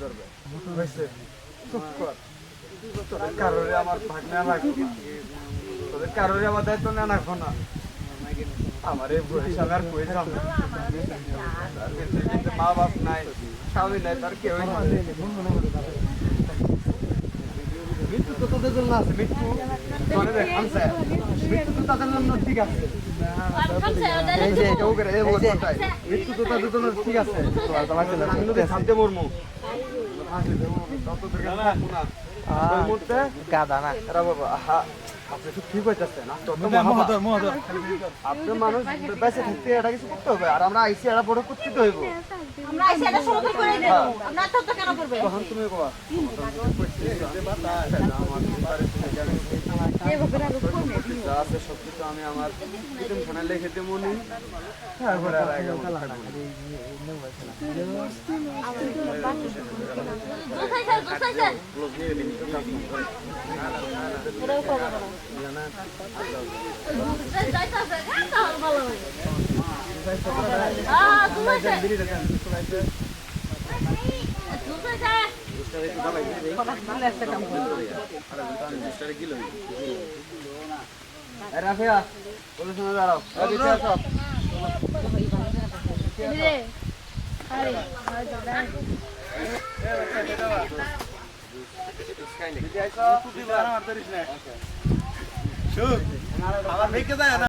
ধরবে। চুপ কর তোদের কারোরে আমার দায়িত্ব লাগবো না। আমার এই ক্ষেত্রে কিন্তু মা বাপ নাই, স্বামী নাই, তার কেউ মৃত্যু তো তোদের জন্য আছে মৃত্যু মনে দেখ আমসা মৃত্যু তো তাদের জন্য ঠিক আছে এই যে কেউ করে মৃত্যু তো তাদের জন্য ঠিক আছে আমি তো খাদ্য মরমু গাদা না আপনি ঠিক হইতেছে না। তো তো আপনি মানুষ বেঁচে থাকতে কিছু করতে বড় করতে হইব তুমি কবা যা আছে সব আমি আমার কিরম খানে লিখে দেবো নি তারপরে আর আগে আমার থাকব না। দোসাইছে রাফিয়া বলে শোনা দাঁড়াও। এই আসো। রে আরে দিদি আইসো